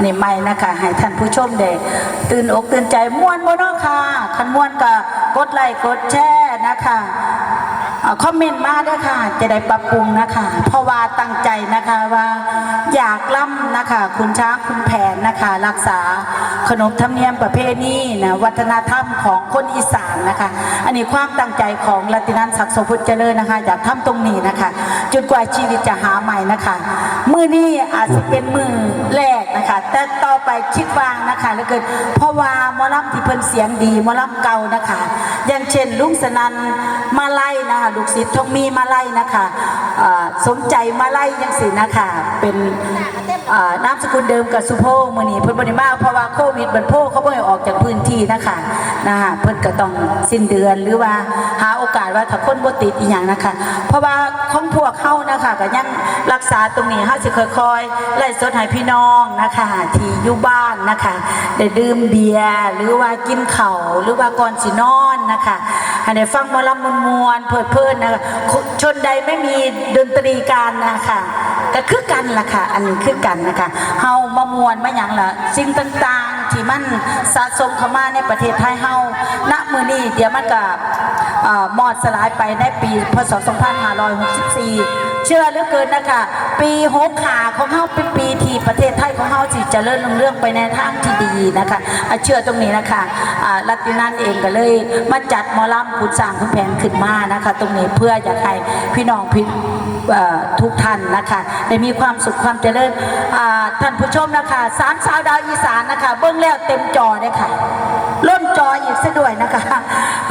นนี้ไม่นะคะให้ท่านผู้ชมได้ตื่นอกตื่นใจม่วนบ่เนาะค่ะคันม่วนก็กดไลค์กดแชร์นะคะคอมเมนต์มาด้วยค่ะ จะได้ปรับปรุงนะคะ เพราะว่าตั้งใจนะคะว่าอยากล่ำนะคะ คุณช้างคุณแผนนะคะ รักษาขนบธรรมเนียมประเพณีนะวัฒนธรรมของคนอีสานนะคะ อันนี้ความตั้งใจของลัตินันศักดิ์สพุทธเจริญนะคะอยากทำตรงนี้นะคะจนกว่าชีวิตจะหาใหม่นะคะ มือนี้อาจจะเป็นมือแรก นะคะ แต่ต่อไปคิดวางนะคะแล้วเกิดเพราะว่ามอลำที่เพิ่นเสียงดีมอลำเก่านะคะ อย่างเช่นลุงสนันมาไล่นะคะลูกศิษย์ทองมีมาไล่นะคะสมใจมาไล่ยังสินะคะ เป็นนามสกุลเดิมกับสุโพมือนีเพิ่นบริมาเพราะว่าโควิดบันโพเขาบ่ออกจากพื้นที่นะคะนะคะเพิ่นก็ต้องสิ้นเดือนหรือว่าหาโอกาสว่าถ้าคนบ่ติดอีหยังนะคะ เพราะว่าของพวกเข้านะคะก็ยังรักษาตรงนี้เฮาสิค่อยๆไล่สดให้พี่น้องนะคะที่อยู่บ้านนะคะได้ดื่มเบียร์หรือว่ากินเข่าหรือว่าก่อนสินอนนะคะให้ได้ฟังมอลำมวนเพลิดๆนะคะชนใดไม่มีดนตรีการนะคะก็คือกันล่ะค่ะ อันนี้คือกันนะคะเฮามามวนมาอย่างละสิ่งต่าง ที่มันสะสมเข้ามาในประเทศไทยเฮาณมือนี้เดี๋ยวมันก็เอ่อมอดสลายไปในปีพศ 2564 เชื่อเหลือเกินนะคะ ปีหกขาของเฮาเป็นปีที่ประเทศไทยของเฮาสิเจริญรุ่งเรื่องไปในทางที่ดีนะคะเชื่อตรงนี้นะคะอ่าลัตินันเองก็เลยมาจัดมอลำคุณสร้างคุณแผนขึ้นมานะคะ ตรงนี้เพื่ออยากให้พี่น้องพี่ ทุกท่านนะคะได้มีความสุขความเจริญท่านผู้ชมนะคะสามสาวดาวอีสานนะคะเบื้องแล้วเต็มจอเลยค่ะเริ่มจออีกซะด้วยนะคะ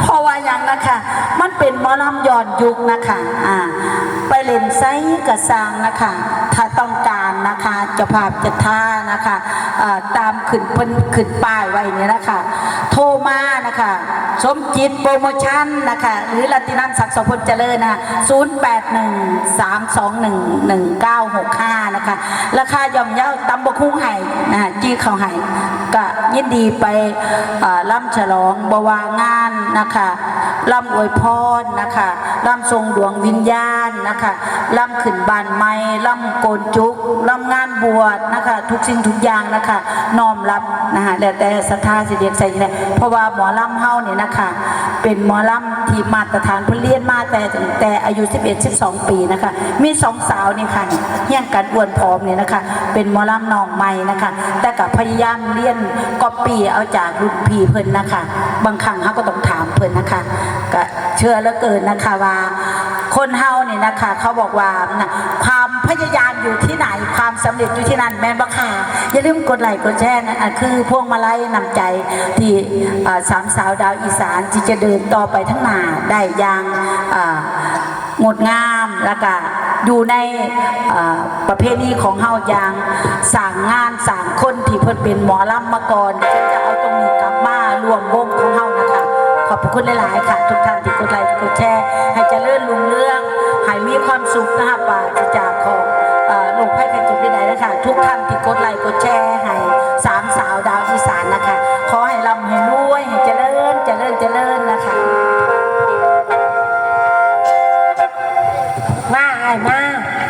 เพราะว่าอย่างนะคะ มันเป็นมอลำย้อนยุคนะคะอ่าไปเล่นไซกระซังนะคะ ถ้าต้องการ นะคะเจะภาพจะท่านะคะตามขึ้นเพิ่นขึ้นป้ายไว้นี่นะคะ โทรมานะคะสมจิตโปรโมชั่นนะคะหรือลัตินันศักดิ์สมพลเจริญนะ081 321 1965 นะคะ ราคาย่อมเยาตำบกคุ้งไห่นะจี้เขาไห่ก็ยินดีไปล่ำฉลองบวางานนะคะล่ำอวยพรนะคะล่ำทรงดวงวิญญาณ นะคะล่ำขึ้นบานไม้ล่ำโกนจุกล่ำงานบวชนะคะ ทุกสิ่งทุกอย่างนะคะน้อมรับนะคะแล้วแต่ศรัทธาสิเดียกใส่ใจเพราะว่าหมอล่ำเฮาเนี่ยนะคะเป็นหมอล่ำที่มาตรฐานเพิ่นเรียนมาแต่แต่อายุ 11 12 ปีนะคะ มีสองสาวนี่ค่ะเฮี้ยงกันอ้วนผอมเนี่ยนะคะ เป็นหมอล่ำน้องใหม่นะคะ แต่กับพยายามเรียนก๊อปปี้เอาจากรุ่นพี่เพิ่นนะคะ บางครั้งเขาก็ต้องถามเพิ่นนะคะก็เชื่อเหลือเกินนะคะว่าคนเฮาเนี่ยนะคะเขาบอกว่านะความพยายามอยู่ที่ไหน ความสำเร็จอยู่ที่นั่นแม่นบ่ค่ะ อย่าลืมกดไลค์กดแชร์นะคือพวงมาลัยนำใจที่สามสาวดาวอีสานที่จะเดินต่อไปทั้งหน้าได้อย่างงดงามแล้วก็อยู่ในประเพณีของเฮาอย่างสั่งงานสั่งคนที่เพิ่นเป็นหมอลำมาก่อนที่จะเอาตรงนี้กลับมารวมวงของเฮานะคะ ขอบคุณหลาย ๆ ค่ะ ทุกท่านที่กดไลค์กดแชร์ ให้เจริญรุ่งเรือง ให้มีความสุขนะคะป่าจะจากของหลวงพ่อแผ่นจุดใดนะคะ ทุกท่านที่กดไลค์กดแชร์ให้สามสาวดาวที่สานนะคะ ขอให้ลำให้รวยให้เจริญเจริญเจริญนะคะ